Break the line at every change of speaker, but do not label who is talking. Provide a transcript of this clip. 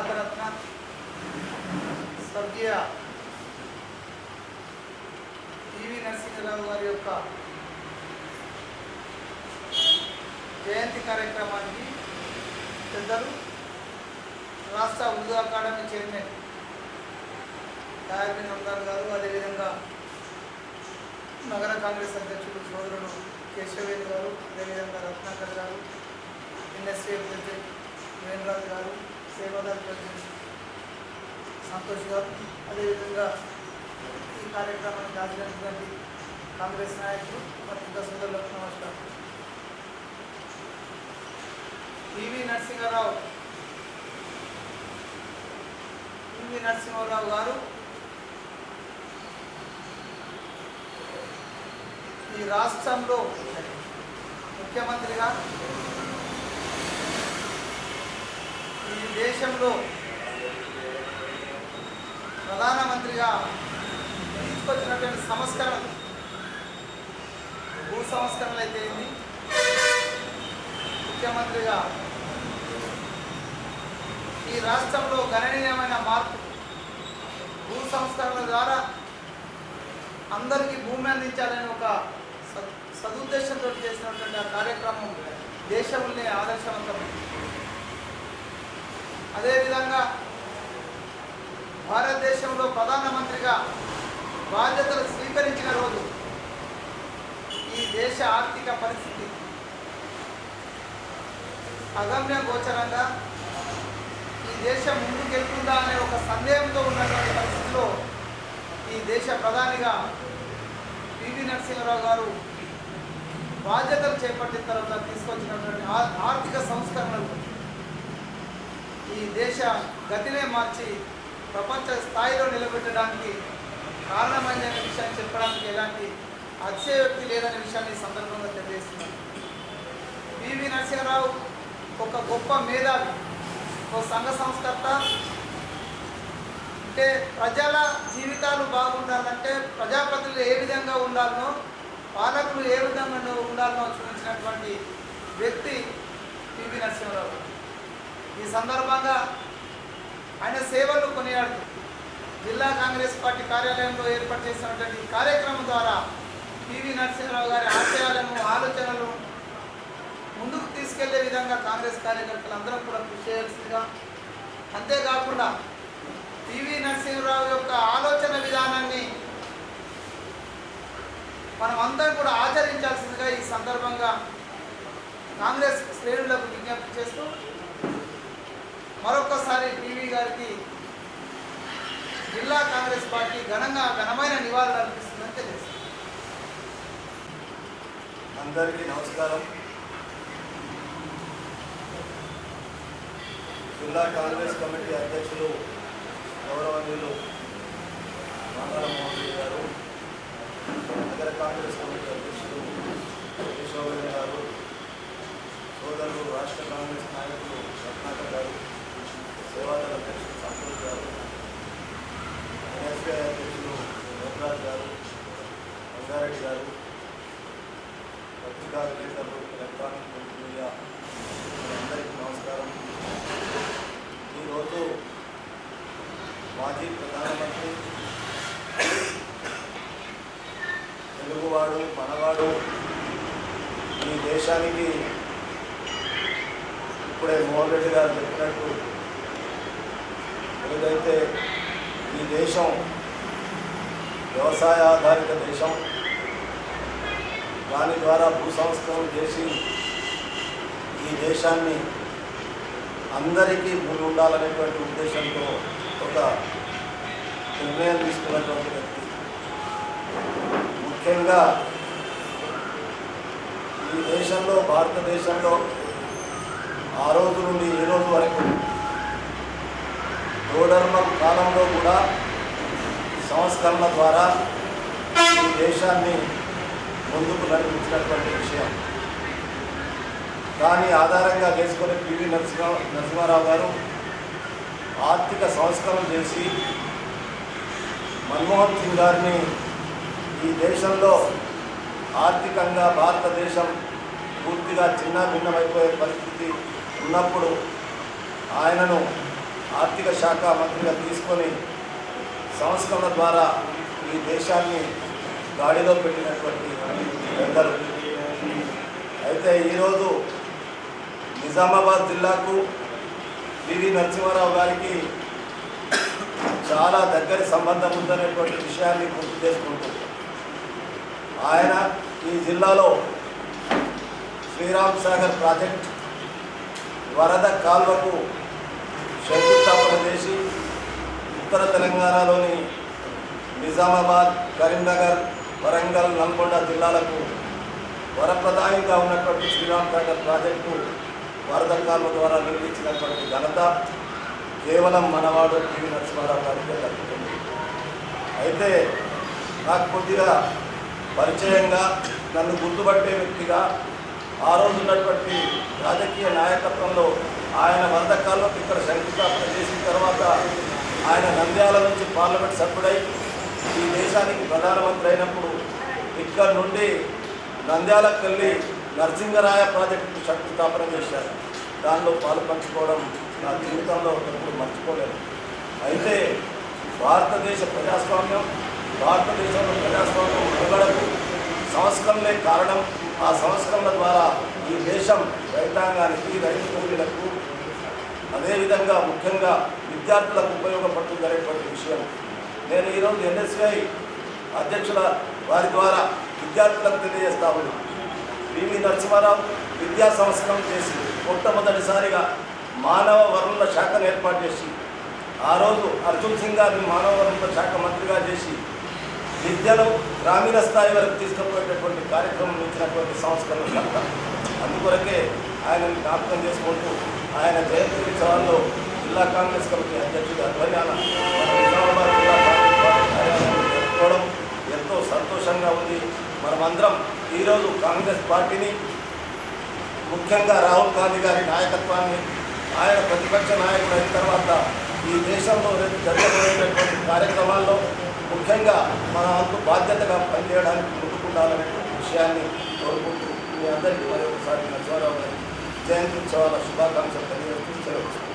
భారతరత్న స్వర్గీయ టివి నరసింహరావు గారి యొక్క జయంతి కార్యక్రమానికి పెద్దలు రాష్ట్ర ఉర్దూ అకాడమీ చైర్మన్ దయాబిన్ అమ్దార్ గారు అదేవిధంగా నగర కాంగ్రెస్ అధ్యక్షుడు సోదరుడు కేశవేణి గారు అదేవిధంగా రత్నాకర్ గారు ఎన్ఎస్ఏ ప్రెసిడెంట్ వేణరాజు గారు సేవాదారు ప్రెసిడెంట్ సంతోష్ గారు అదేవిధంగా ఈ కార్యక్రమానికి దాచినటువంటి కాంగ్రెస్ నాయకులు పత్రికా సోదరులకు నమస్కారం. పివి నరసింహారావు. పివి నరసింహారావు గారు ఈ రాష్ట్రంలో ముఖ్యమంత్రిగా ఈ దేశంలో ప్రధానమంత్రిగా తీసుకొచ్చినటువంటి సంస్కరణలు భూ సంస్కరణలు అయితే ఏంది ముఖ్యమంత్రిగా ఈ రాష్ట్రంలో గణనీయమైన మార్పు భూ సంస్కరణల ద్వారా అందరికీ భూమి అందించాలని ఒక సద్- సదుద్దేశంతో చేసినటువంటి ఆ కార్యక్రమం దేశంలోనే ఆదర్శవంతమైంది. అదేవిధంగా భారతదేశంలో ప్రధానమంత్రిగా బాధ్యతలు స్వీకరించిన రోజు ఈ దేశ ఆర్థిక పరిస్థితి. అగమ్య గోచరంగా ఈ దేశం ముందుకెళ్తుందా అనే ఒక సందేహంతో ఉన్నటువంటి పరిస్థితిలో ఈ దేశ ప్రధానిగా పివి నరసింహారావు గారు బాధ్యతలు చేపట్టిన తర్వాత తీసుకొచ్చినటువంటి ఆర్థిక సంస్కరణలు ఈ దేశ గతినే మార్చి ప్రపంచ స్థాయిలో నిలబెట్టడానికి కారణమైన విషయాన్ని చెప్పడానికి ఎలాంటి వ్యక్తి లేదనే విషయాన్ని సందర్భంగా తెలియజేస్తున్నాను. పివి నరసింహారావు ఒక గొప్ప మేధావి ఒక సంఘ సంస్కర్త. అంటే ప్రజల జీవితాలు బాగుండాలంటే ప్రజాప్రతినిధులు ఏ విధంగా ఉండాలనో పాలకులు ఏ విధంగా ఉండాలనో చూపించినటువంటి వ్యక్తి పివి నరసింహారావు. ఈ సందర్భంగా ఆయన సేవలు కొనియాడుతూ జిల్లా కాంగ్రెస్ పార్టీ కార్యాలయంలో ఏర్పాటు చేసినటువంటి కార్యక్రమం ద్వారా పివి నరసింహారావు గారి ఆశయాలను ఆలోచనలు ముందుకు తీసుకెళ్ళే విధంగా కాంగ్రెస్ కార్యకర్తలందరూ కూడా కృషి చేయాల్సిందిగా. అంతేకాకుండా పివి నరసింహరావు యొక్క ఆలోచన విధానాన్ని మనం అందరం కూడా ఆచరించాల్సిందిగా ఈ సందర్భంగా కాంగ్రెస్ శ్రేణులకు విజ్ఞప్తి చేస్తూ మరొకసారి టీవీ గారికి జిల్లా కాంగ్రెస్ పార్టీ ఘనంగా ఘనమైన నివాళులు అర్పిస్తుందని తెలియజేస్తుంది
అందరికీ నమస్కారం. జిల్లా కాంగ్రెస్ కమిటీ అధ్యక్షులు గౌరవనీయులు మంగళ మోహన్ గారు నగర కాంగ్రెస్ కమిటీ అధ్యక్షులు కేశవరెడ్డి గారు సోదరులు రాష్ట్ర కాంగ్రెస్ నాయకులు రత్నాకర్ గారు సేవాదళ అధ్యక్షులు సంతోష్ గారు ఎన్ఎస్ఐ అధ్యక్షులు రఘురాజ్ గారు రంగారెడ్డి గారు పత్రికా విలేకరులు ఎలక్ట్రానిక్ ప్రింట్ మీడియా అందరికీ నమస్కారం ఈరోజు మాజీ ప్రధానమంత్రి తెలుగువాడు మనవాడు ఈ దేశానికి ఇప్పుడే మోహన్ రెడ్డి గారు చెప్పినట్టు ఏదైతే ఈ దేశం వ్యవసాయ ఆధారిత దేశం దాని ద్వారా భూ సంస్కరణ చేసి ఈ దేశాన్ని అందరికీ భూమి ఉండాలనేటువంటి ఉద్దేశంతో ఒక నిర్ణయం తీసుకున్నటువంటి వ్యక్తి. ముఖ్యంగా ఈ దేశంలో భారతదేశంలో ఆ రోజు నుండి ఈ రోజు వరకు గోధర్మ కాలంలో కూడా సంస్కరణ ద్వారా ఈ దేశాన్ని ముందుకు నడిపించినటువంటి విషయం. దాని ఆధారంగా చేసుకొని పివి నరసింహ నరసింహారావు గారు ఆర్థిక సంస్కరణ చేసి మన్మోహన్ సింగ్ గారిని ఈ దేశంలో ఆర్థికంగా భారతదేశం పూర్తిగా చిన్న భిన్నమైపోయే పరిస్థితి ఉన్నప్పుడు ఆయనను ఆర్థిక శాఖ మంత్రిగా తీసుకొని సంస్కరణ ద్వారా ఈ దేశాన్ని గాడిలో పెట్టినటువంటి పెద్దలు. అయితే ఈరోజు నిజామాబాద్ జిల్లాకు పివి నరసింహారావు గారికి చాలా దగ్గర సంబంధం ఉందనేటువంటి విషయాన్ని గుర్తు చేసుకుంటూ ఆయన ఈ జిల్లాలో శ్రీరామ్ సాగర్ ప్రాజెక్ట్ వరద కాల్వకు శంకుస్థాపన చేసి ఉత్తర తెలంగాణలోని నిజామాబాద్ కరీంనగర్ వరంగల్ నల్గొండ జిల్లాలకు వరప్రదాయంగా ఉన్నటువంటి శ్రీరామ్ సాగర్ ప్రాజెక్టు వరద కాలువ ద్వారా నిర్మించినటువంటి ఘనత కేవలం మనవాడు టీవీ నరసింహారావు గారికి దక్కుతుంది. అయితే నాకు కొద్దిగా పరిచయంగా నన్ను గుర్తుపట్టే వ్యక్తిగా ఆ రోజు ఉన్నటువంటి రాజకీయ నాయకత్వంలో ఆయన వరద కాలంలో ఇక్కడ శంకుస్థాపన చేసిన తర్వాత ఆయన నంద్యాల నుంచి పార్లమెంట్ సభ్యుడై ఈ దేశానికి ప్రధానమంత్రి అయినప్పుడు ఇక్కడ నుండి నంద్యాలకు వెళ్ళి నరసింగరాయ ప్రాజెక్టుకు శంకుస్థాపన చేశారు. దానిలో పాలు పంచుకోవడం నా జీవితంలో ఒకప్పుడు మర్చిపోలేదు. అయితే భారతదేశ ప్రజాస్వామ్యం భారతదేశంలో ప్రజాస్వామ్యం మనుగడకు సంస్కరణలే కారణం. ఆ సంస్కరణ ద్వారా ఈ దేశం రైతాంగానికి రైతు కూలీలకు అదేవిధంగా ముఖ్యంగా విద్యార్థులకు ఉపయోగపడుతుందనేటువంటి విషయం. నేను ఈరోజు ఎన్ఎస్ఐ అధ్యక్షుల వారి ద్వారా విద్యార్థులకు తెలియజేస్తా ఉన్నాను పివి నరసింహారావు విద్యా సంస్కరణ చేసి మొట్టమొదటిసారిగా మానవ వనరుల శాఖను ఏర్పాటు చేసి ఆ రోజు అర్జున్ సింగ్ గారిని మానవ వనరుల శాఖ మంత్రిగా చేసి విద్యను గ్రామీణ స్థాయి వరకు తీసుకుపోయేటటువంటి కార్యక్రమం ఇచ్చినటువంటి సంస్కరణ కర్త. అందుకొరకే ఆయనని జ్ఞాపకం చేసుకుంటూ ఆయన జయంతి ఉత్సవాల్లో జిల్లా కాంగ్రెస్ కమిటీ అధ్యక్షుడి అధ్వర్యాన నిజామాబాద్ జిల్లా కాంగ్రెస్ పార్టీ జరుపుకోవడం ఎంతో సంతోషంగా ఉంది. మనమందరం ఈరోజు కాంగ్రెస్ పార్టీని ముఖ్యంగా రాహుల్ గాంధీ గారి నాయకత్వాన్ని ఆయన ప్రతిపక్ష నాయకుడు అయిన తర్వాత ఈ దేశంలో జరగబోయేటటువంటి కార్యక్రమాల్లో ముఖ్యంగా మన అంతు బాధ్యతగా పనిచేయడానికి ముందుకుండాలనే విషయాన్ని కోరుకుంటూ మీ అందరికీ మరొకసారి నరసింహారావు గారి జయంతి ఉత్సవాల శుభాకాంక్షలు తెలియజేస్తూ సెలవు